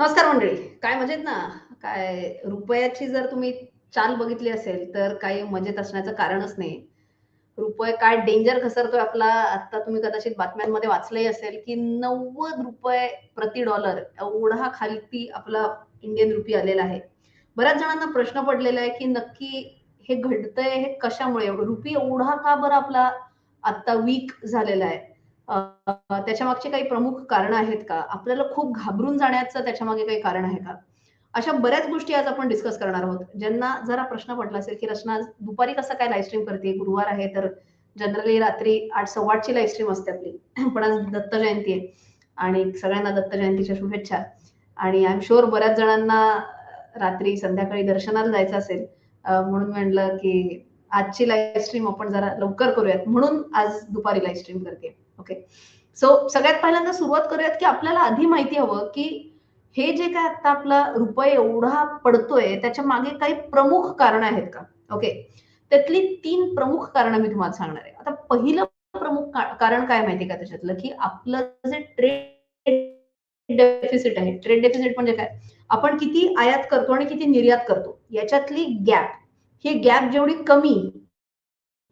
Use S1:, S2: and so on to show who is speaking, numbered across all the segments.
S1: नमस्कार मंडळी. काय मजेत ना? काय रुपयाची जर तुम्ही चाल बघितली असेल तर काही मजेत असण्याचं कारणच नाही. रुपये काय डेंजर घसरतोय आपला आता तुम्ही कदाचित बातम्यांमध्ये वाचलंही असेल की नव्वद रुपये प्रति डॉलर एवढा खालती आपला इंडियन रुपी आलेला आहे. बऱ्याच जणांना प्रश्न पडलेला आहे, की नक्की हे घडतंय हे कशामुळे? एवढं रुपी एवढा का बरं आपला आता वीक झालेला आहे? त्याच्या मागचे काही प्रमुख कारण आहेत का? आपल्याला खूप घाबरून जाण्याचं त्याच्यामागे काही कारण आहे का? अशा बऱ्याच गोष्टी आज आपण डिस्कस करणार आहोत. ज्यांना जरा प्रश्न पडला असेल, की रचना दुपारी कसं काय लाईव्ह स्ट्रीम करते? गुरुवार आहे, तर जनरली रात्री आठ सव्वा आठची लाईव्ह स्ट्रीम असते आपली. पण आज दत्त जयंती आहे आणि सगळ्यांना दत्त जयंतीच्या शुभेच्छा. आणि आय एम शुअर बऱ्याच जणांना रात्री संध्याकाळी दर्शनाला जायचं असेल. म्हणून म्हणलं की आजची लाईव्ह स्ट्रीम आपण जरा लवकर करूयात. म्हणून आज दुपारी लाईव्ह स्ट्रीम करते ओके. सो सगळ्यात पहिल्यांदा सुरुवात करूयात, की आपल्याला आधी माहिती हवं, की हे जे काय आता आपला रुपये एवढा पडतोय, त्याच्यामागे काही प्रमुख कारण आहेत का? ओके. त्यातली तीन प्रमुख कारण मी तुम्हाला सांगणार आहे. आता पहिलं प्रमुख कारण काय माहिती का त्याच्यातलं, की आपलं जे ट्रेड डेफिसिट आहे. ट्रेड डेफिसिट म्हणजे काय? आपण किती आयात करतो आणि किती निर्यात करतो, याच्यातली गॅप. ही गॅप जेवढी कमी,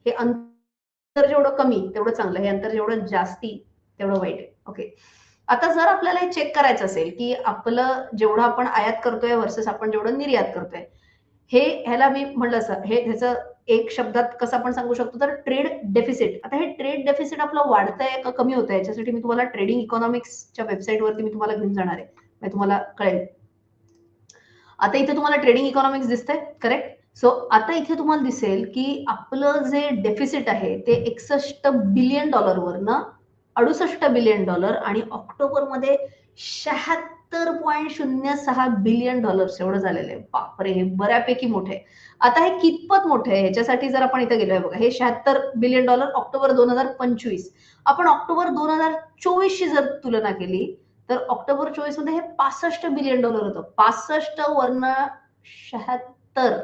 S1: हे अंतर जेवढं कमी, तेवढं चांगलं. हे अंतर जेवढं जास्ती, तेवढं वाईट आहे. ओके. आता जर आपल्याला हे चेक करायचं असेल, की आपलं जेवढं आपण आयात करतोय वर्सेस आपण जेवढं निर्यात करतोय. हे ह्याला मी म्हणलं असं, हे ह्याचं एक शब्दात कसं आपण सांगू शकतो, तर ट्रेड डेफिसिट. आता हे ट्रेड डेफिसिट आपलं वाढतंय का कमी होतंय? याच्यासाठी मी तुम्हाला ट्रेडिंग इकॉनॉमिक्सच्या वेबसाईटवरती मी तुम्हाला घेऊन जाणार आहे. म्हणजे तुम्हाला कळेल. आता इथे तुम्हाला ट्रेडिंग इकॉनॉमिक्स दिसतंय, करेक्ट? सो आता इथे तुम्हाला दिसेल, की आपलं जे डेफिसिट आहे, ते $61 बिलियन वरनं अडुसष्ट बिलियन डॉलर आणि ऑक्टोबरमध्ये $76.06 बिलियन डॉलर्स एवढं झालेलं आहे. बापरे! हे बऱ्यापैकी मोठे आता हे कितपत मोठे आहे? ह्याच्यासाठी जर आपण इथे गेलोय बघा, हे शहात्तर बिलियन डॉलर ऑक्टोबर 2025. आपण ऑक्टोबर दोन हजार चोवीसशी जर तुलना केली, तर ऑक्टोबर 24 मध्ये हे पासष्ट बिलियन डॉलर होतं. पासष्ट वर्ण शहात्तर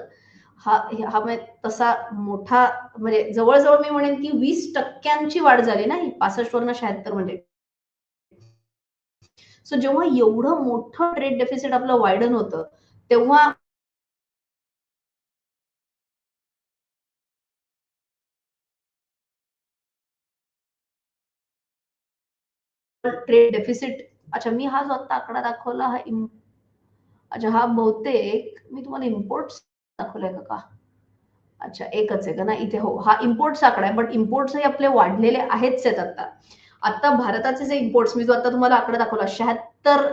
S1: हा हा म्हणजे तसा मोठा म्हणजे जवळ-जवळ मी म्हणेन, की वीस टक्क्यांची वाढ झाली ना ही पासष्ट वर्ण शहात्तर म्हणजे. सो जेव्हा एवढं मोठं ट्रेड डेफिसिट आपलं वायडन होतं, तेव्हा ट्रेड डेफिसिट अच्छा मी हा जो आता आकडा दाखवला हा इम अच्छा हा बहुतेक मी तुम्हाला इम्पोर्ट्स दाखवलाय का? अच्छा एकच आहे का ना इथे हो. हा इम्पोर्ट्स आकडा आहे. बट इम्पोर्ट्सही आपले वाढलेले आहेच आहेत आता. आता भारताचे जे इम्पोर्ट्स मी जो आता तुम्हाला आकडा दाखवला शहात्तर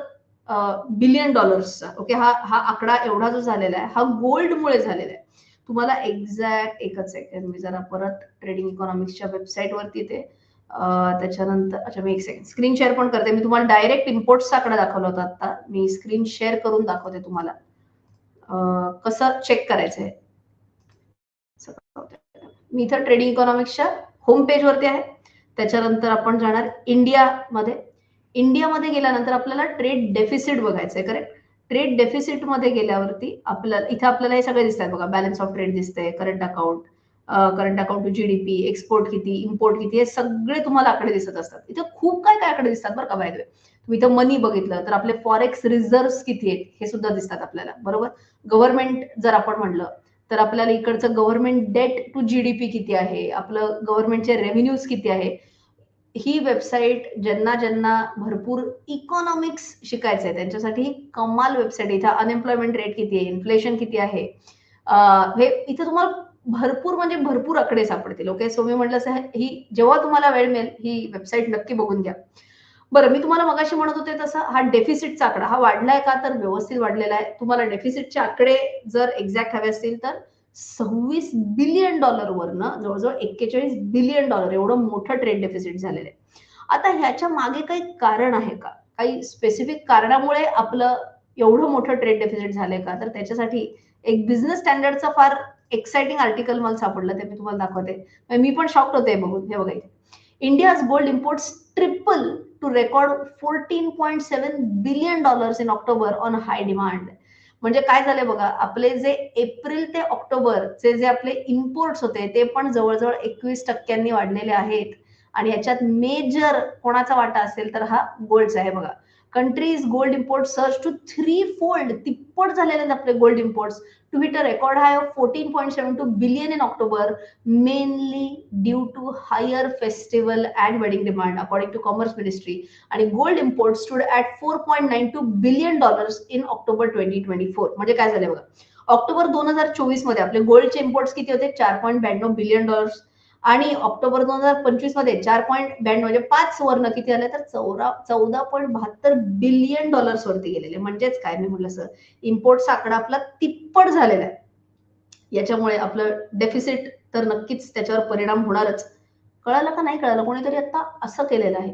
S1: बिलियन डॉलर्सचा ओके. हा हा आकडा एवढा जो झालेला आहे, हा गोल्डमुळे झालेला आहे. तुम्हाला एक्झॅक्ट एकच सेकंड मी जरा परत ट्रेडिंग इकॉनॉमिक्सच्या वेबसाईटवरती ते त्याच्यानंतर अच्छा मी एक सेकंड स्क्रीन शेअर पण करते. मी तुम्हाला डायरेक्ट इम्पोर्ट्स आकडा दाखवला होता आता. मी स्क्रीन शेअर करून दाखवते तुम्हाला. कसं चेक करायचं आहे मी इथं ट्रेडिंग इकॉनॉमिक्सच्या होम पेजवरती आहे. त्याच्यानंतर आपण जाणार इंडियामध्ये. इंडियामध्ये गेल्यानंतर आपल्याला ट्रेड डेफिसिट बघायचं आहे करेक्ट? ट्रेड डेफिसिटमध्ये गेल्यावरती आपल्याला इथे आपल्याला हे सगळे दिसतात बघा. बॅलन्स ऑफ ट्रेड दिसतंय, current account, current account to GDP export किती, इम्पोर्ट किती, हे सगळे तुम्हाला आकडे दिसत असतात. इथे खूप काय-काय आकडे दिसतात बरं का बाय तुम्ही इथं मनी बघितलं, तर आपले फॉरेक्स रिझर्व्ह किती आहेत, हे सुद्धा दिसतात आपल्याला, बरोबर? गव्हर्नमेंट जर आपण म्हणलं, तर आपल्याला इकडचं गव्हर्नमेंट डेट टू जीडीपी किती आहे, आपलं गव्हर्नमेंटचे रेव्हेन्यूज किती आहे. ही वेबसाईट ज्यांना-ज्यांना भरपूर इकॉनॉमिक्स शिकायचं आहे त्यांच्यासाठी ही कमाल वेबसाईट इथं अनएम्प्लॉयमेंट रेट किती आहे, इन्फ्लेशन किती आहे. हे इथे तुम्हाला भरपूर म्हणजे भरपूर आकडे सापडतील. ओके. सो मी म्हटलं असं ही जेव्हा तुम्हाला वेळ मिळेल, ही वेबसाईट नक्की बघून घ्या. बरं मी तुम्हाला मगाशी म्हणत होते तसं हा डेफिसिटचा आकडा हा वाढलाय का? तर व्यवस्थित वाढलेला आहे. तुम्हाला डेफिसिटचे आकडे जर एक्झॅक्ट हवे असतील, तर $26 बिलियन वरनं जवळजवळ एक्केचाळीस बिलियन डॉलर एवढं मोठं ट्रेड डेफिसिट झालेलं आहे. आता ह्याच्या मागे काही कारण आहे का? काही स्पेसिफिक कारणामुळे आपलं एवढं मोठं ट्रेड डेफिसिट झालंय का? तर त्याच्यासाठी एक बिझनेस स्टँडर्डचा फार एक्साइटिंग आर्टिकल मला सापडलं. ते मी तुम्हाला दाखवते. म्हणजे मी पण शॉक होते बघून. हे बघा India's gold imports triple to record $14.7 billion dollars in October on high demand. म्हणजे काय झालंय बघा, आपले जे एप्रिल ते ऑक्टोबरचे जे आपले इम्पोर्ट्स होते, ते पण जवळजवळ एकवीस टक्क्यांनी वाढलेले आहेत. आणि ह्याच्यात मेजर कोणाचा वाटा असेल, तर हा गोल्डचा आहे बघा. Country's gold import surge to three fold तिप्पट झालेले आहेत आपले gold imports to hit a record high of fourteen point seven two billion in October mainly due to higher festival and wedding demand according to commerce ministry आणि gold import stood at four point nine two billion dollars in October twenty twenty four म्हणजे काय झालं बघा? October दोन हजार चोवीसमध्ये आपले गोल्डचे imports किती होते? चार पॉईंट ब्याण्णव बिलियन डॉलर्स आणि ऑक्टोबर दोन हजार पंचवीसमध्ये चार पॉईंट ब्याण्णव म्हणजे पाच वर्ण किती आले तर चौदा चौदा पॉईंट बहात्तर बिलियन डॉलर्स वरती गेलेले. म्हणजेच काय? मी म्हटलं सर इम्पोर्टचा आकडा आपला तिप्पट झालेला आहे. याच्यामुळे आपलं डेफिसिट तर नक्कीच त्याच्यावर परिणाम होणारच. कळालं का नाही कळालं? कोणीतरी आता असं केलेलं आहे.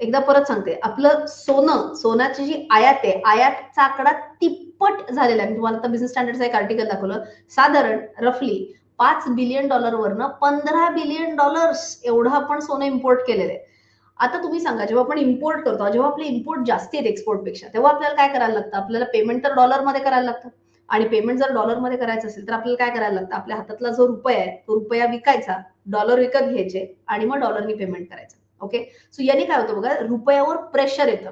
S1: एकदा परत सांगते. आपलं सोनं सोन्याची जी आयात आहे आयातचा आकडा तिप्पट झालेला आहे. तुम्हाला आता बिझनेस स्टँडर्डचा एक आर्टिकल दाखवलं. साधारण रफली पाच बिलियन डॉलरवरनं पंधरा बिलियन डॉलर्स एवढं आपण सोनं इम्पोर्ट केलेलं आहे. आता तुम्ही सांगा जेव्हा आपण इम्पोर्ट करतो जेव्हा आपले इम्पोर्ट जास्ती आहेत एक्सपोर्टपेक्षा तेव्हा आपल्याला काय करायला लागतं? आपल्याला पेमेंट तर डॉलरमध्ये करायला लागतं. आणि पेमेंट जर डॉलरमध्ये करायचं असेल तर आपल्याला काय करायला लागतं? आपल्या हातातला जो रुपया आहे तो रुपया विकायचा डॉलर विकत घ्यायचे आणि मग डॉलरनी पेमेंट करायचं. ओके सो याने काय होतं बघा रुपयावर प्रेशर येतं.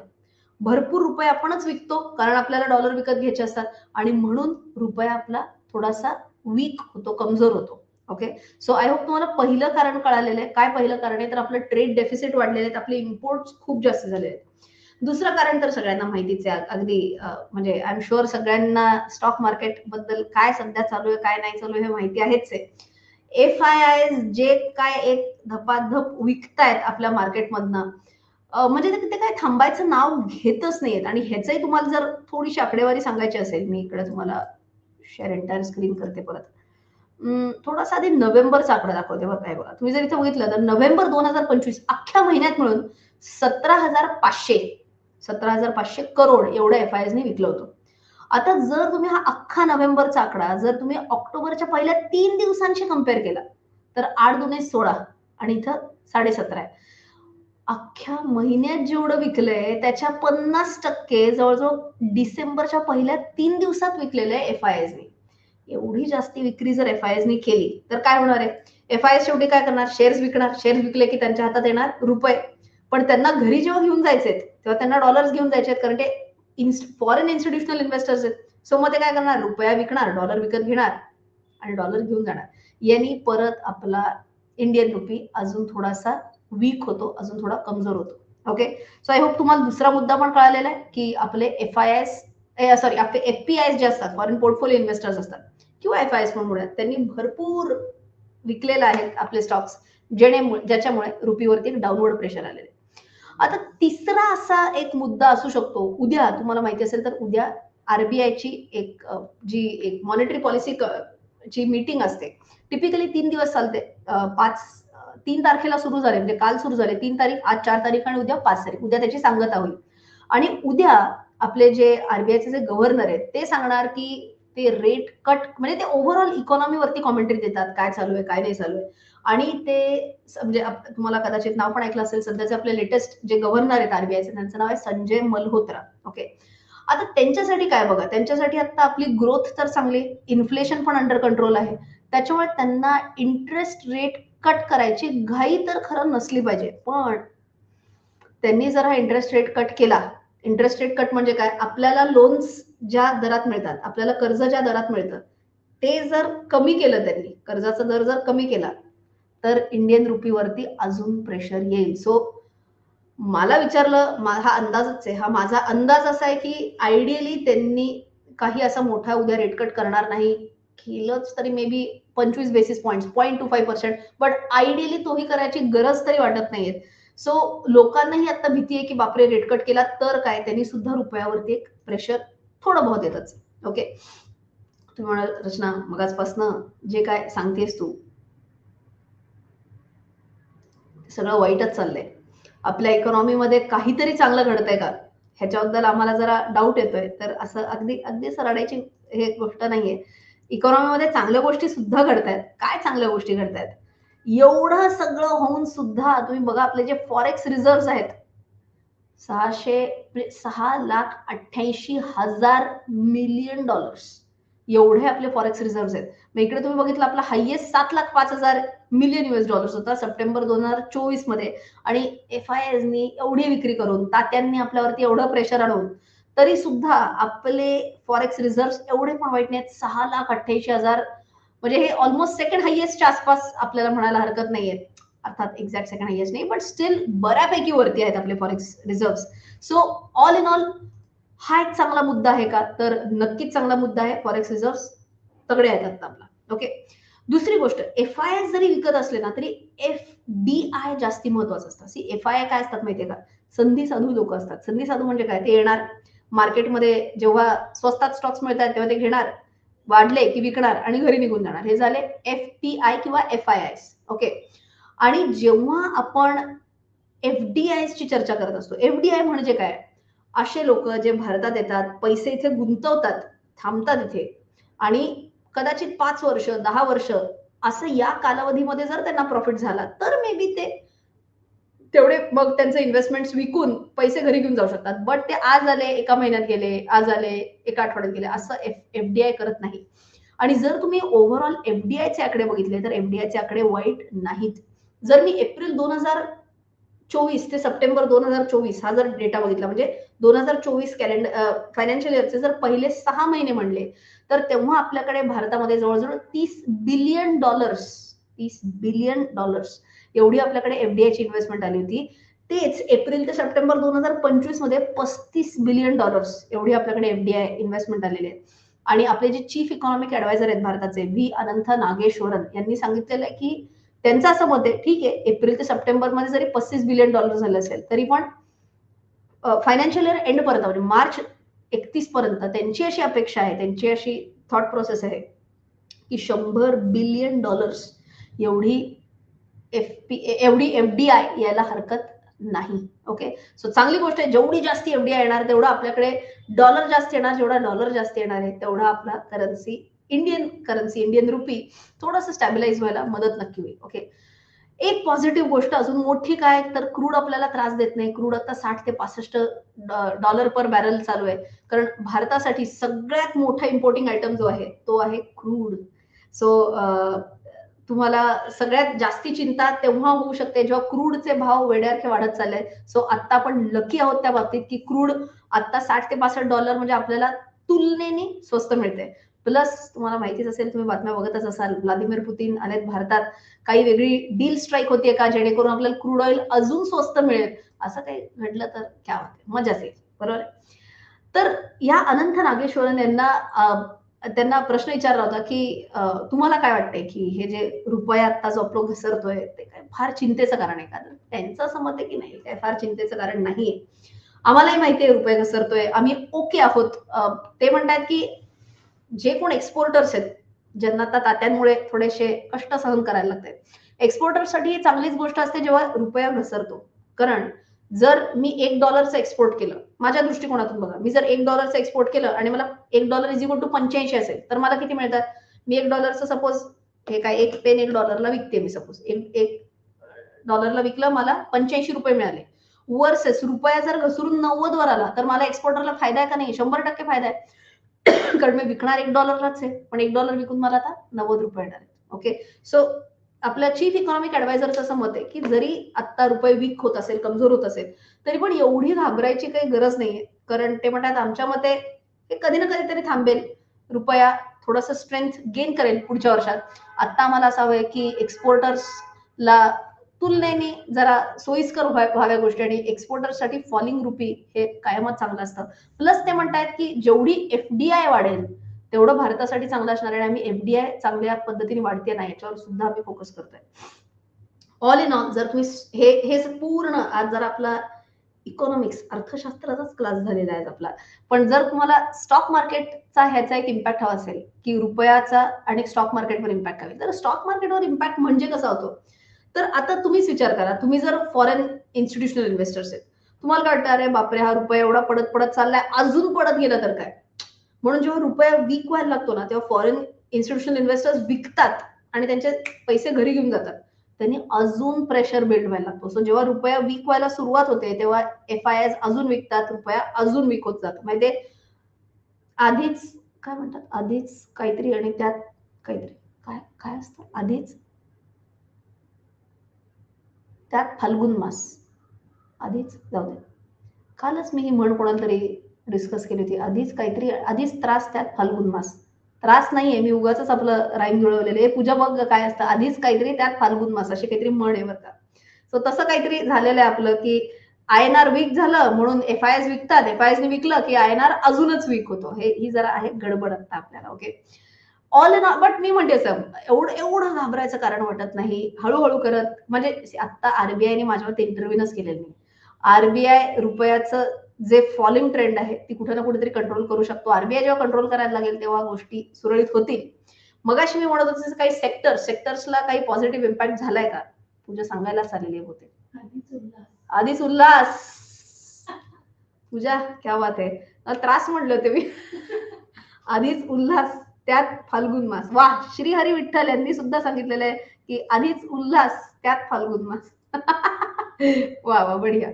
S1: भरपूर रुपये आपणच विकतो कारण आपल्याला डॉलर विकत घ्यायचे असतात. आणि म्हणून रुपया आपला थोडासा वीक होतो कमजोर होतो. ओके सो आय होप तुम्हाला पहिलं कारण कळालेलं आहे. काय पहिलं कारण आहे? तर आपलं ट्रेड डेफिसिट वाढलेले आहेत. आपले इम्पोर्ट खूप जास्त झाले आहेत. दुसरं कारण तर सगळ्यांना माहितीच आहे. अगदी म्हणजे आय एम शुअर सगळ्यांना स्टॉक मार्केटबद्दल काय सध्या चालू आहे काय नाही चालू आहे हे माहिती आहेच आहे. एफ आय आय जे काय एक धपाधप विकतायत आपल्या मार्केटमधनं म्हणजे ते काय थांबायचं नाव घेतच नाहीयेत. आणि ह्याचंही तुम्हाला जर थोडीशी आकडेवारी सांगायची असेल मी इकडे तुम्हाला शेअर एंटायर स्क्रीन करते परत. थोडासा आधी नोव्हेंबरचा आकडा दाखवते बघा काय बघा. तुम्ही जर इथे बघितलं तर नोव्हेंबर दोन हजार पंचवीस अख्ख्या महिन्यात मिळून सतरा हजार पाचशे सतरा हजार पाचशे करोड एवढं एफ आय एसने विकलं होतं. आता जर तुम्ही हा अख्खा नोव्हेंबरचा आकडा जर तुम्ही ऑक्टोबरच्या पहिल्या तीन दिवसांशी कंपेअर केला तर आठ दोन सोळा आणि इथं साडे सतरा आहे. अख्ख्या महिन्यात जेवढं विकलंय त्याच्या पन्नास टक्के जवळजवळ डिसेंबरच्या पहिल्या तीन दिवसात विकलेलं आहे एफ आय एसने एवढी जास्ती विक्री जर एफ आय एसने केली तर काय होणार आहे? एफ आय एस शेवटी काय करणार? शेअर्स विकणार. शेअर्स विकले की त्यांच्या हातात येणार रुपये. पण त्यांना घरी जेव्हा घेऊन जायचे तेव्हा त्यांना डॉलर्स घेऊन जायचे कारण ते फॉरेन इन्स्टिट्यूशनल इन्व्हेस्टर्स आहेत. सो मग ते काय करणार? रुपया विकणार डॉलर विकत घेणार आणि डॉलर घेऊन जाणार. यांनी परत आपला इंडियन रुपी अजून थोडासा वीक होतो अजून थोडा कमजोर होतो. ओके सो आय होप तुम्हाला दुसरा मुद्दा पण कळालेला आहे की आपले एफ आय एस सॉरी आपले एफ पी आय जे असतात फॉरेन पोर्टफोलिओ इन्व्हेस्टर्स असतात किंवा एफ आय एस म्हणून त्यांनी भरपूर विकलेले आहेत आपले स्टॉक्स जेणे ज्याच्यामुळे रुपीवरती डाऊनवर्ड प्रेशर आलेले आता तिसरा असा एक मुद्दा असू शकतो. उद्या तुम्हाला माहिती असेल तर उद्या आरबीआयची एक जी एक मॉनिटरी पॉलिसी ची मीटिंग असते. टिपिकली तीन दिवस चालते. पाच तीन तारखेला सुरू झाले म्हणजे काल सुरू झाले. तीन तारीख आज चार तारीख आणि उद्या पाच तारीख. उद्या त्याची सांगता होईल. आणि उद्या आपले जे आरबीआयचे जे गव्हर्नर आहेत ते सांगणार की ते रेट कट म्हणजे ते ओव्हरऑल इकॉनॉमीवरती कॉमेंट्री देतात काय चालू आहे काय नाही चालू आहे. आणि ते म्हणजे तुम्हाला कदाचित नाव पण ऐकलं असेल सध्याचे आपले लेटेस्ट जे गव्हर्नर आहेत आरबीआयचे त्यांचं नाव आहे संजय मल्होत्रा. ओके आता त्यांच्यासाठी काय बघा त्यांच्यासाठी आता आपली ग्रोथ तर चांगली इन्फ्लेशन पण अंडर कंट्रोल आहे. त्याच्यामुळे त्यांना इंटरेस्ट रेट कट करायची. घाई तर खरं नसली पाहिजे. पण त्यांनी जर हा इंटरेस्ट रेट कट केला. इंटरेस्ट रेट कट म्हणजे काय? आपल्याला लोन्स ज्या दरात मिळतात आपल्याला कर्ज ज्या दरात मिळतं ते जर कमी केलं त्यांनी कर्जाचा दर जर कमी केला तर इंडियन रुपीवरती अजून प्रेशर येईल. सो मला विचारलं हा अंदाजच आहे. हा माझा अंदाज असा आहे की आयडियली त्यांनी काही असा मोठा उद्या रेट कट करणार नाही. केलंच तरी मे बी पंचवीस basis point point two five percent but ideally तोही करायची गरज तरी वाटत नाहीये. सो लोकांनाही आता भीती आहे की बापरे रेट कट केला तर काय? त्यांनी सुद्धा रुपयावरती एक प्रेशर थोडं बहुत येतच ओके तुम्ही म्हणाल रचना मगाचपासनं जे काय सांगतेस तू सगळं वाईटच चाललंय. आपल्या इकॉनॉमीमध्ये काहीतरी चांगलं घडतंय का? ह्याच्याबद्दल आम्हाला जरा डाऊट येतोय. तर असं अगदी अगदी सरडायची हे गोष्ट नाहीये. इकॉनॉमीमध्ये चांगल्या गोष्टी सुद्धा घडतायत. काय चांगल्या गोष्टी घडतायत? एवढं सगळं होऊन सुद्धा तुम्ही बघा आपले जे फॉरेक्स रिझर्व्ह आहेत सहाशे म्हणजे सहा लाख अठ्ठ्याऐंशी हजार मिलियन डॉलर्स एवढे आपले फॉरेक्स रिझर्व्ह आहेत. मग इकडे तुम्ही बघितलं आपला हायएस्ट सात लाख पाच हजार मिलियन युएस डॉलर्स होता सप्टेंबर दोन हजार चोवीसमध्ये आणि एफ आय एसनी एवढी विक्री करून तात्यांनी आपल्यावरती एवढं प्रेशर आणून तरी सुद्धा आपले फॉरेक्स रिझर्व्ह एवढे पण वाईट नाहीत. सहा लाख अठ्ठ्याऐंशी हजार म्हणजे हे ऑलमोस्ट सेकंड हायएस्टच्या आसपास आपल्याला म्हणायला हरकत नाहीये. अर्थात एक्झॅक्ट सेकंड हायएस्ट नाही बट स्टील बऱ्यापैकी वरती आहेत आपले forex reserve so all in all हा एक चांगला मुद्दा आहे का? तर नक्कीच चांगला मुद्दा आहे. फॉरेक्स रिझर्व्ह तगडे आहेत आता आपला. ओके दुसरी गोष्ट एफ आय एस जरी विकत असले ना तरी एफ डी आय जास्ती महत्वाचं असतं. सी एफ आय काय असतात माहितीये का? संधी साधू लोक असतात. संधी साधू म्हणजे काय? ते येणार. मार्केटमध्ये जेव्हा स्वस्तात स्टॉक्स मिळतात तेव्हा ते घेणार वाढले की विकणार आणि घरी निघून जाणार. हे झाले एफ पी आय किंवा एफ आय आय ओके आणि जेव्हा आपण एफ डी आय ची चर्चा करत असतो एफ डी आय म्हणजे काय? असे लोक जे भारतात येतात पैसे इथे गुंतवतात थांबतात इथे. आणि कदाचित पाच वर्ष दहा वर्ष असं या कालावधीमध्ये जर त्यांना प्रॉफिट झाला तर मे बी ते तेवढे मग त्यांचे इन्व्हेस्टमेंट विकून पैसे घरी घेऊन जाऊ शकतात. बट ते आज आले एका महिन्यात गेले आज आले एका आठवड्यात गेले असं एफ एफ डी आय करत नाही. आणि जर तुम्ही ओव्हरऑल एफ डी आयचे आकडे बघितले तर एफ डी आयचे आकडे वाईट नाहीत. जर मी एप्रिल दोन हजार चोवीस ते सप्टेंबर दोन हजार चोवीस हा जर डेटा बघितला म्हणजे दोन हजार चोवीस कॅलेंडर फायनान्शियल इयरचे जर पहिले सहा महिने म्हणले तर तेव्हा आपल्याकडे भारतामध्ये जवळजवळ तीस बिलियन डॉलर्स तीस बिलियन डॉलर्स एवढी आपल्याकडे एफडीआयची इन्व्हेस्टमेंट आली होती. तेच एप्रिल ते सप्टेंबर दोन हजार पंचवीसमध्ये पस्तीस बिलियन डॉलर्स एवढी आपल्याकडे एफडीआय इन्व्हेस्टमेंट आलेली आहे. आणि आपले जे चीफ इकॉनॉमिक ऍडवायझर आहेत भारताचे व्ही अनंत नागेश्वरन यांनी सांगितलेलं आहे की त्यांचं असं मत आहे ठीक आहे एप्रिल ते सप्टेंबरमध्ये जरी पस्तीस बिलियन डॉलर झालं असेल तरी पण फायनान्शियल इयर एंड पर्यंत म्हणजे मार्च एकतीस पर्यंत त्यांची अशी अपेक्षा आहे त्यांची अशी थॉट प्रोसेस आहे की शंभर बिलियन डॉलर्स एवढी एफ पी एवढी एफ डी आय यायला हरकत नाही. ओके सो चांगली गोष्ट आहे जेवढी जास्त एफ डी आय येणार तेवढं आपल्याकडे डॉलर जास्त येणार जेवढा डॉलर जास्त येणार आहे तेवढा आपला currency Indian currency Indian rupee थोडंसं स्टॅबिलाईज व्हायला मदत नक्की होईल. ओके एक पॉझिटिव्ह गोष्ट अजून मोठी काय तर क्रूड आपल्याला त्रास देत नाही. क्रूड आता साठ ते पासष्ट डॉलर पर बॅरल चालू आहे. कारण भारतासाठी सगळ्यात मोठा इम्पोर्टिंग आयटम जो आहे तो आहे क्रूड सो तुम्हाला सगळ्यात जास्ती चिंता तेव्हा होऊ शकते जेव्हा क्रूडचे भाव वेड्यासारखे वाढत चालले. सो आता आपण लकी आहोत त्या बाबतीत की क्रूड आता साठ ते पासष्ट डॉलर म्हणजे आपल्याला तुलनेने स्वस्त मिळते. प्लस तुम्हाला माहितीच असेल तुम्ही बातम्या बघतच असाल व्लादिमीर पुतीन अनेक भारतात. काही वेगळी डील स्ट्राईक होतीये का जेणेकरून आपल्याला क्रूड ऑइल अजून स्वस्त मिळेल. असं काही घडलं तर क्या होते येईल. असेल बरोबर तर या अनंत नागेश्वरन यांना त्यांना प्रश्न विचारला होता की तुम्हाला काय वाटतंय की हे जे रुपया आता जो आपलं घसरतोय ते काय फार चिंतेचं कारण आहे कारण त्यांचं असं मत आहे की नाही काय फार चिंतेचं कारण नाहीये. आम्हालाही माहिती आहे रुपये घसरतोय आम्ही ओके आहोत. ते म्हणतात की जे कोण एक्सपोर्टर्स आहेत ज्यांना आता तात्यांमुळे थोडेसे कष्ट सहन करायला लागतात एक्सपोर्टरसाठी ही चांगलीच गोष्ट असते जेव्हा रुपया घसरतो. कारण जर मी एक डॉलरचं एक्सपोर्ट केलं माझ्या दृष्टिकोनातून बघा मी जर एक डॉलरचं एक्सपोर्ट केलं आणि मला एक डॉलर इज इक्वल टू पंच्याऐंशी असेल तर मला किती मिळतात? मी एक डॉलरचं सपोज हे काय एक पेन एक डॉलरला विकते मी सपोज एक एक डॉलरला विकलं मला पंच्याऐंशी रुपये मिळाले. वर्सेस रुपया जर घसरून नव्वद वर आला तर मला एक्सपोर्टरला फायदा आहे का नाही? शंभर टक्के फायदा आहे. कारण मी विकणार एक डॉलरलाच आहे पण एक डॉलर विकून मला आता नव्वद रुपये येणार ओके सो आपल्या चीफ इकॉनॉमिक ऍडवायझरचं असं मत आहे की जरी आता रुपये वीक होत असेल कमजोर होत असेल तरी पण एवढी घाबरायची काही गरज नाहीये. कारण ते म्हणतात आमच्या मते हे कधी ना कधीतरी थांबेल. रुपया थोडस स्ट्रेंथ गेन करेल पुढच्या वर्षात. आता आम्हाला असं हवंय की एक्सपोर्टर्सला तुलनेने जरा सोयीस्कर व्हाव्या गोष्टी आणि एक्सपोर्टर्ससाठी फॉलिंग रुपी हे कायमच चांगलं असतं. प्लस ते म्हणतायत की जेवढी एफडीआय वाढेल तेवढं भारतासाठी चांगलं असणार आहे आम्ही एफडीआय चांगल्या पद्धतीने वाढते नाही याच्यावर सुद्धा आम्ही फोकस करतोय. ऑल इन ऑल जर तुम्ही हे हे पूर्ण आज जर आपला इकॉनॉमिक्स अर्थशास्त्राचाच क्लास झालेला आहे आपला पण जर तुम्हाला स्टॉक मार्केटचा ह्याचा एक इम्पॅक्ट हवा असेल की रुपयाचा आणि स्टॉक मार्केटवर इम्पॅक्ट हवे तर स्टॉक मार्केटवर इम्पॅक्ट म्हणजे कसा होतो? तर आता तुम्हीच विचार करा तुम्ही जर फॉरेन इन्स्टिट्यूशनल इन्व्हेस्टर्स आहेत तुम्हाला काय वाटतं अरे बापरे हा रुपया एवढा पडत पडत चाललाय अजून पडत गेला तर काय? म्हणून जेव्हा रुपया वीक व्हायला लागतो ना तेव्हा फॉरेन इन्स्टिट्यूशनल इन्व्हेस्टर्स विकतात आणि त्यांचे पैसे घरी घेऊन जातात. त्यांनी अजून प्रेशर बिल्ड व्हायला लागतो. सो जेव्हा रुपया वीक व्हायला सुरुवात होते तेव्हा एफ आय एस अजून विकतात रुपया अजून वीक होत जातो म्हणजे आधीच काय म्हणतात? आधीच काहीतरी आणि त्यात काहीतरी. काय काय असतं? आधीच? त्यात फाल्गुन मास. आधीच जाऊ दे. कालच मी ही म्हण कोणाला तरी डिस्कस केली होती. आधीच काहीतरी आधीच त्रास त्यात फाल्गुन मास. त्रास नाहीये मी उगाच आपलं राईम जुळवलेलं आहे. पूजा बघ काय असतं. आधीच काहीतरी त्यात फाल्गुन मास अशी काहीतरी म्हण आहे बरं का. सो तसं काहीतरी झालेलं आहे आपलं की आय एन आर वीक झालं म्हणून एफ आय एस विकतात. एफ आय एस विकलं की आय एन आर अजूनच वीक होतो. हे ही जरा आहे गडबड आता आपल्याला ओके ऑल इन बट मी म्हणते सर एवढं एवढं घाबरायचं कारण वाटत नाही. हळूहळू करत म्हणजे आता आरबीआयने माझ्यावरती इंटरव्ह्यूनच केलेलं नाही आरबीआय रुपयाचं जे फॉलिंग ट्रेंड आहे ती कुठे ना कुठेतरी कंट्रोल करू शकतो. आरबीआय जेव्हा कंट्रोल करायला लागेल तेव्हा गोष्टी सुरळीत होतील. मगाशी मी म्हणत होते काही सेक्टर सेक्टर्सला काही पॉझिटिव्ह इम्पॅक्ट झालाय का? तुझ्या सांगायलाच आलेले होते. आधीच उल्हास. पूजा क्या बात आहे. त्रास म्हणले होते मी. आधीच उल्हास त्यात फाल्गुन मास. वा श्री हरी विठ्ठल यांनी सुद्धा सांगितलेलं आहे की आधीच उल्हास त्यात फाल्गुन मास. वा वा बढिया.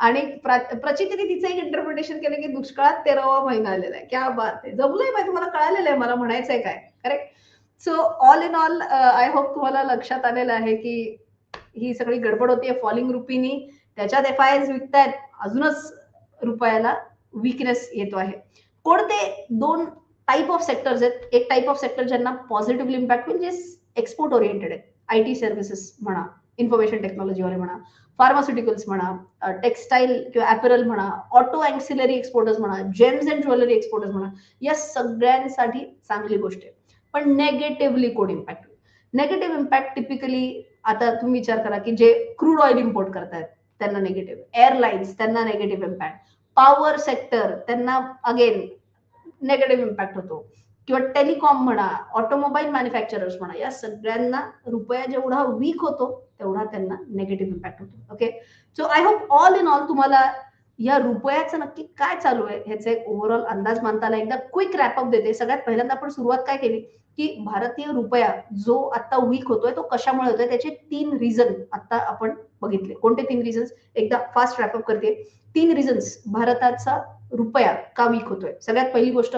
S1: आणि प्रचितीने तिचं एक इंटरप्रिटेशन केलं की दुष्काळात तेरावा महिना आलेला आहे. क्या बात आहे. जमलंय माहिती तुम्हाला कळालेलं आहे मला म्हणायचंय काय? Correct so all in all I hope तुम्हाला लक्षात आलेलं आहे की ही सगळी गडबड होतीये फॉलिंग रुपीनी. त्याच्यात एफ आय एस विकतायत. अजूनच रुपयाला विकनेस येतो आहे. कोणते दोन टाईप ऑफ सेक्टर्स आहेत? एक टाईप ऑफ सेक्टर ज्यांना पॉझिटिव्हली इम्पॅक्ट म्हणजे एक्सपोर्ट ओरिएंटेड आहेत. आय टी सर्व्हिसेस म्हणा इन्फॉर्मेशन टेक्नॉलॉजीवाले म्हणा. फार्मास्युटिकल्स म्हणा टेक्स्टाईल किंवा ऍपरल म्हणा ऑटो अँक्सिलरी एक्सपोर्टर्स म्हणा जेम्स अँड ज्वेलरी एक्सपोर्टर्स म्हणा या सगळ्यांसाठी चांगली गोष्ट आहे. पण नेगेटिव्हली कोण इम्पॅक्ट नेगेटिव्ह इम्पॅक्ट टिपिकली आता तुम्ही विचार करा की जे क्रूड ऑइल इम्पोर्ट करतायत त्यांना नेगेटिव्ह एअरलाइन्स त्यांना नेगेटिव्ह इम्पॅक्ट पॉवर सेक्टर त्यांना अगेन नेगेटिव्ह इम्पॅक्ट होतो. किंवा टेलिकॉम म्हणा ऑटोमोबाईल मॅन्युफॅक्चरर्स म्हणा या सगळ्यांना रुपया जेवढा वीक होतो तेवढा त्यांना नेगेटिव्ह इम्पॅक्ट होतो. Okay so I hope all in all तुम्हाला या रुपयाचं नक्की काय चालू आहे ह्याचा एक ओव्हरऑल अंदाज मानताना एकदा क्विक रॅपअप देते. सगळ्यात पहिल्यांदा आपण सुरुवात काय केली? की भारतीय रुपया जो आता वीक होतोय तो कशामुळे होतोय? त्याचे तीन रिझन आता आपण बघितले. कोणते तीन रिझन्स एकदा फास्ट रॅपअप करते. तीन रिझन्स भारताचा रुपया का वीक होतोय? सगळ्यात पहिली गोष्ट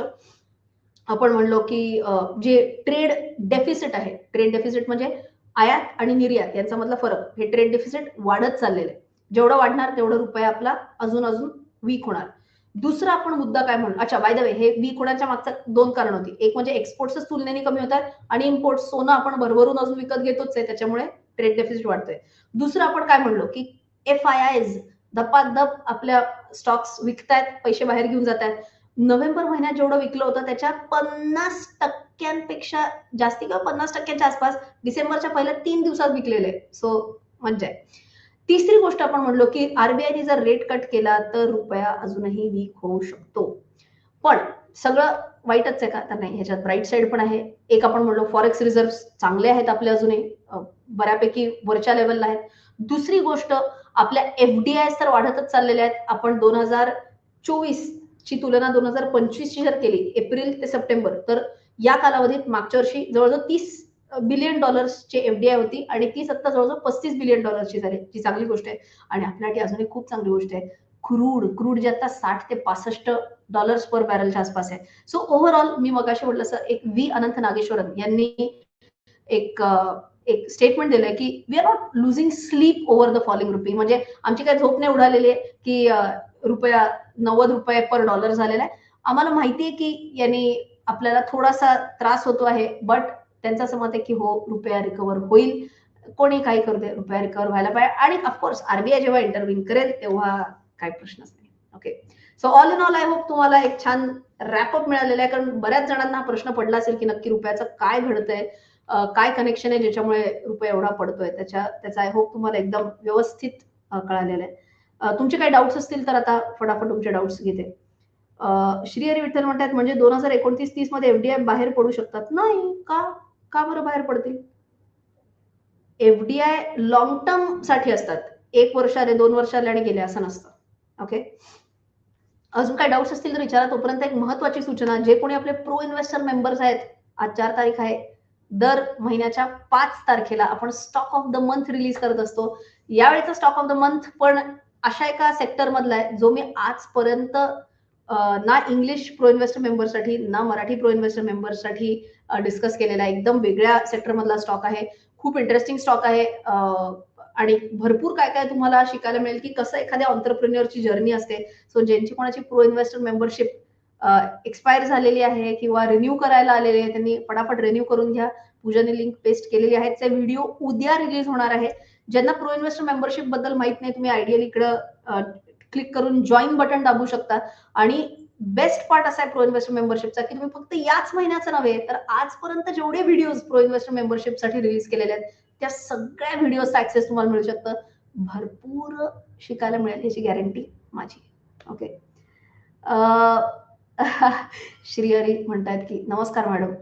S1: आपण म्हणलो की जे ट्रेड डेफिसिट आहे ट्रेड डेफिसिट म्हणजे आयात आणि निर्यात यांचा मधला फरक. हे ट्रेड डेफिसिट वाढत चाललेलं आहे. जेवढं वाढणार तेवढं रुपया आपला अजून अजून वीक होणार. दुसरा आपण मुद्दा काय म्हणून अच्छा बाय द वे हे वीक होण्याच्या मागचं दोन कारण होती. एक म्हणजे एक्सपोर्ट्सच तुलनेने कमी होतात आणि इम्पोर्ट सोनं आपण भरभरून अजून विकत घेतोच आहे त्याच्यामुळे ट्रेड डेफिसिट वाढतोय. दुसरं आपण काय म्हणलो की एफ आय आयज धपाधप आपल्या स्टॉक्स विकतायत पैसे बाहेर घेऊन जातात नोव्हेंबर महिन्यात जेवढं विकलं होतं त्याच्या पन्नास टक्क्यांपेक्षा जास्ती किंवा पन्नास टक्क्यांच्या आसपास डिसेंबरच्या पहिल्या तीन दिवसात विकलेले. सो म्हणजे. तिसरी गोष्ट आपण म्हणलो की आरबीआयने जर रेट कट केला तर रुपया अजूनही वीक होऊ शकतो. पण सगळं वाईटच आहे का? तर नाही ह्याच्यात ब्राईट साईड पण आहे. एक आपण म्हणलो फॉरेक्स रिझर्व्ह चांगले आहेत आपले अजूनही. बऱ्यापैकी वरच्या लेवलला आहेत. दुसरी गोष्ट आपल्या एफडीआय तर वाढतच चाललेल्या आहेत. आपण दोन हजार चोवीस ची तुलना दोन हजार पंचवीस ची जर केली एप्रिल ते सप्टेंबर तर या कालावधीत मागच्या वर्षी जवळजवळ तीस बिलियन डॉलर्सची एफडीआय होती आणि ती सत्ता जवळजवळ पस्तीस बिलियन डॉलर्सची झाली. जी चांगली गोष्ट आहे. आणि आपल्यासाठी अजूनही खूप चांगली गोष्ट आहे. क्रूड क्रूड जे आता साठ ते पासष्ट डॉलर्स पर बॅरलच्या आसपास आहे. सो ओव्हरऑल मी मगाशी म्हटलं सर एक व्ही अनंत नागेश्वरन यांनी एक एक स्टेटमेंट दिलंय की we are not losing sleep over the falling rupee म्हणजे आमची काही झोप नाही उडालेली आहे की रुपया नव्वद रुपये पर डॉलर झालेला आहे. आम्हाला माहिती आहे की यांनी आपल्याला थोडासा त्रास होतो आहे बट त्यांचं असं मत आहे की हो रुपया रिकवर होईल. कोणी काही करू दे रुपया रिकवर व्हायला पाहिजे. आणि ऑफकोर्स आरबीआय जेव्हा इंटरव्ह्यू करेल तेव्हा काही प्रश्नच नाही. Okay so all in all I hope तुम्हाला एक छान रॅपअप मिळालेला आहे. कारण बऱ्याच जणांना हा प्रश्न पडला असेल की नक्की रुपयाचं काय घडतंय काय कनेक्शन आहे ज्याच्यामुळे रुपये एवढा पडतोय. त्याच्या त्याचा आय होप तुम्हाला एकदम व्यवस्थित कळालेलं आहे. तुमचे काही डाऊट्स असतील तर आता फटाफट तुमचे डाऊट्स घेते. श्री हरी विठ्ठल म्हणतात म्हणजे दोन हजार एकोणतीस तीसमध्ये एफडीआय बाहेर पडू शकतात. नाही का? का बरं बाहेर पडतील? एफडीआय लॉंग टर्मसाठी असतात. एक वर्ष आले दोन वर्ष आले आणि गेले असं नसतं. ओके अजून काय डाऊट्स असतील तर विचारा. तोपर्यंत एक महत्वाची सूचना जे कोणी आपले प्रो इन्व्हेस्टर मेंबर्स आहेत आज चार तारीख आहे. दर महिन्याच्या पाच तारखेला आपण stock of the month release करत असतो. यावेळेचा स्टॉक ऑफ द मंथ पण अशा एका सेक्टर मधला आहे जो मी आजपर्यंत ना इंग्लिश प्रो इन्व्हेस्टर मेंबरसाठी ना मराठी प्रो इन्व्हेस्टर मेंबरसाठी डिस्कस केलेला आहे. एकदम वेगळ्या सेक्टर मधला स्टॉक आहे. खूप इंटरेस्टिंग स्टॉक आहे. आणि भरपूर काय काय तुम्हाला शिकायला मिळेल की कसं एखाद्या ऑन्टरप्रिन्युअरची जर्नी असते. सो ज्यांची कोणाची प्रो इन्व्हेस्टर मेंबरशिप एक्सपायर झालेली आहे किंवा रिन्यू करायला आलेली आहे त्यांनी फटाफट रिन्यू करून घ्या. पूजाने लिंक पेस्ट केलेली आहे. ते व्हिडिओ उद्या रिलीज होणार आहे. ज्यांना प्रो इन्व्हेस्टर मेंबरशिपबद्दल माहीत नाही तुम्ही आयडियल इकडं क्लिक करून जॉईन बटन दाबू शकता. आणि बेस्ट पार्ट असा आहे प्रो इन्व्हेस्टर मेंबरशिपचा की तुम्ही फक्त याच महिन्याचं नव्हे तर आजपर्यंत जेवढे व्हिडिओज प्रो इन्व्हेस्टर मेंबरशिपसाठी रिलीज केलेले आहेत त्या सगळ्या व्हिडिओचा ऍक्सेस तुम्हाला मिळू शकतं. भरपूर शिकायला मिळेल याची गॅरंटी माझी. ओके श्रीहरी म्हणतायत की नमस्कार मॅडम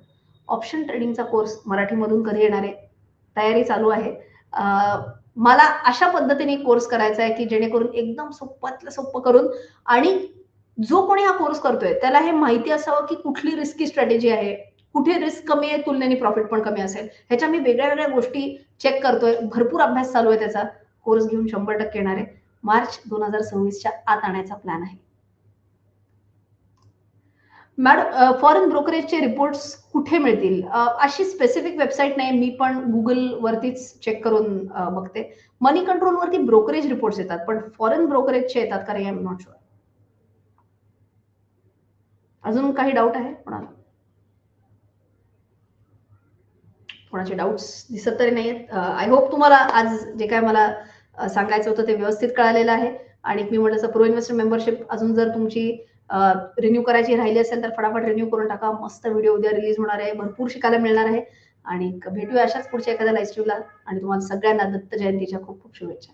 S1: ऑप्शन ट्रेडिंगचा कोर्स मराठीमधून कधी येणार आहे? तयारी चालू आहे. मला अशा पद्धतीने कोर्स करायचा आहे की जेणेकरून एकदम सोप्यातलं सोपं करून आणि जो कोणी हा कोर्स करतोय त्याला हे माहिती असावं की कुठली रिस्की स्ट्रॅटेजी आहे कुठे रिस्क कमी आहे तुलनेने प्रॉफिट पण कमी असेल. ह्याच्या मी वेगळ्या वेगळ्या गोष्टी चेक करतोय. भरपूर अभ्यास चालू आहे त्याचा. कोर्स घेऊन शंभर टक्के येणार आहे. मार्च दोन हजार सव्वीसच्या आत आणायचा प्लॅन आहे. मॅडम फॉरेन ब्रोकरेजचे रिपोर्ट्स कुठे मिळतील? अशी स्पेसिफिक वेबसाईट नाही मी पण गुगल वरतीच चेक करून बघते. मनी कंट्रोल वरती ब्रोकरेज रिपोर्ट्स येतात पण फॉरेन ब्रोकरेजचे येतात का आय एम नॉट शुअर अजून काही डाऊट आहे कोणाला? कोणाचे डाऊट्स दिसत तरी नाहीयेत. आय होप तुम्हाला आज जे काय मला सांगायचं होतं ते व्यवस्थित कळालेलं आहे. आणि मी म्हटलं प्रो इन्व्हेस्टर मेंबरशिप अजून जर तुमची रिन्यू करायची राहिली असेल तर फटाफट रिन्यू करून टाका. मस्त व्हिडिओ उद्या रिलीज होणार आहे. भरपूर शिकायला मिळणार आहे. आणि भेटूया अशाच पुढच्या एखाद्या लाईव्ह स्ट्रीमला आणि तुम्हाला सगळ्यांना दत्त जयंतीच्या खूप खूप शुभेच्छा.